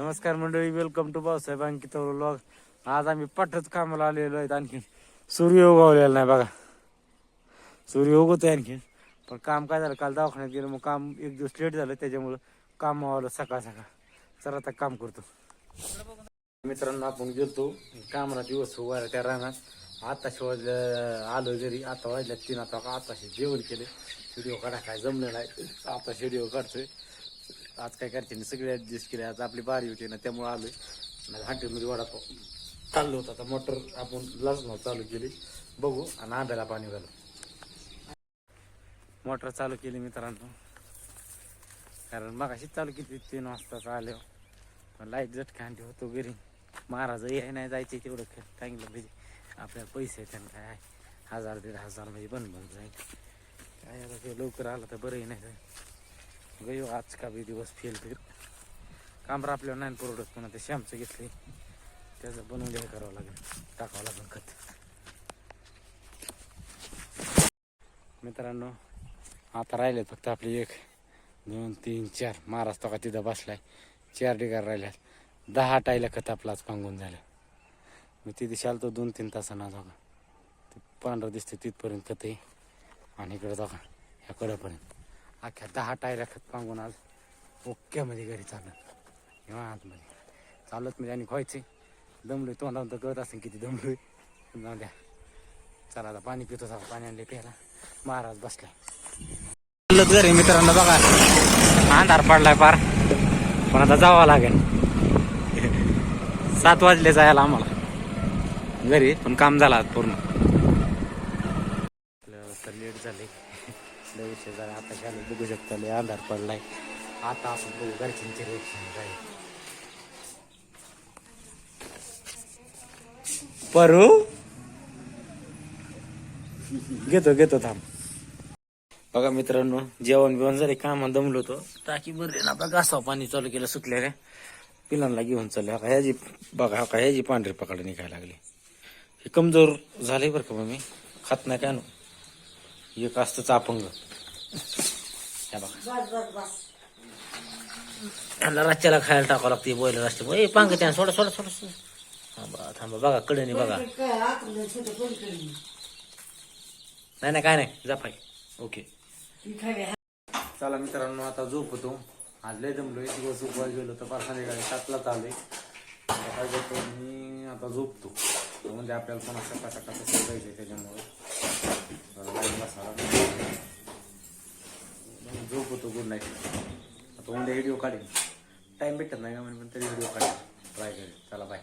नमस्कार मंडळी welcome to Bhausaheb Ankit vlog आज आम्ही पठच कामाला आलेलो आहेत आणखी सूर्य उगवलेला नाही बघा. सूर्य उगवतोय आणखीन. पण काम काय झालं काल दवाखान्यात गेलं मग काम एक दिवस लेट झालं त्याच्यामुळं काम आलं सकाळ सकाळ. चला आता काम करतो. मित्रांनो आपण गेलतो. कामाला दिवस उभा त्या रानात. आता वाजलं आलो जरी आता वाजल्या तीन आता आताशी जेवण केले. व्हिडिओ काढा काय जमलेला आहे आता व्हिडिओ काढतोय. आज काय करते ना सगळे ऍडजस्ट केले आज आपली बारी होती ना त्यामुळे आलोय नाही हॉटेलमध्ये वडापाव चाललो होता. आता मोटर आपण लसणाव चालू केली. बघू आणि आंब्याला पाणी घालू. मोटर चालू केली मित्रांनो. कारण मग अशीच चालू केली तीन वाजता आले. पण लाइट झटका आणली होतो घरी. महाराज हे नाही जायचे तेवढं चांगलं म्हणजे. आपल्याला पैसे येतात काय हजार दीड हजार म्हणजे बंद बंद जाईल. काय आता ते लवकर आलं तर बरंही नाही. जाईल गयो आज का बी दिवस फेल फिर. काम आपल्याला नाही परवडत पुन्हा ते श्यामचं घेतले त्याचं बनवून हे करावं लागेल. टाकावं लागेल खत. मित्रांनो आता राहिले फक्त आपली एक दोन तीन चार. महाराज का तिथं बसलाय. चार डिगार राहिल्यात. दहा टायला खत आपला आज पांगून झालं. मी तिथे शालतो दोन तीन तासांना जागा ते पांढरं दिसते तिथपर्यंत खत आहे. आणि इकडे जागा ह्या कडेपर्यंत. अख्ख्या दहा टायऱ्या खत पांगून आज ओक्यामध्ये घरी चालत निवांतमध्ये चालत म्हणजे आणि व्हायचे. दमलोय तोंडावर तर कळत असेल किती दमलोय. जाऊ द्या. चला आता पाणी पितो चला पाणी आणले प्यायला. महाराज बसलाय. घरी मित्रांनो बघा. अंधार पडलाय पार. पण आता जावं लागेल. सात वाजले जायला आम्हाला. घरी पण काम झालं आज पूर्ण. तर लेट झाले लय उशीर झाला आता झालं बघू शकता लय अंधार पडलाय. आता आपण बघू घरच्यांचे रिएक्शन काय. परू? घेतो घेतो थांब. बघा मित्रांनो जेवण बिवण झाले काम दमलो होतो. टाकी भरली ना आपला घासाव पाणी चालू केलं सुटलेल्या पिलांना घेऊन चालले. बघा ह्याची बघा का ह्याची पांढरी पकड निघायला लागली. हे कमजोर झाले बरं का मग मी खात नाही काय नो एक असतं चापंग बघा ह्याला रातच्याला खायला टाकावं लागते बोयला असते ए पांग त्या सोडा सोडा सोडा सोडा. थांबा थांबा बघा कडेने बघा. नाही नाही काय नाही जा पाय. ओके. चला मित्रांनो आता झोपतो. आज लय जमलोय दिवस उपवास गेलो तर पाच संध्याकाळी सातलाच आता काय करतो मी आता झोपतो. म्हणजे आपल्याला कोणा सकाळ सकाळ तसं जायचं त्याच्यामुळे जरा लाईन बसावं लागेल. मग झोपतो गुड नाईट आता व्हिडिओ काढेन. टाईम भेटत नाही का म्हणून पण तरी व्हिडिओ काढेन. ट्राय करेन. चला बाय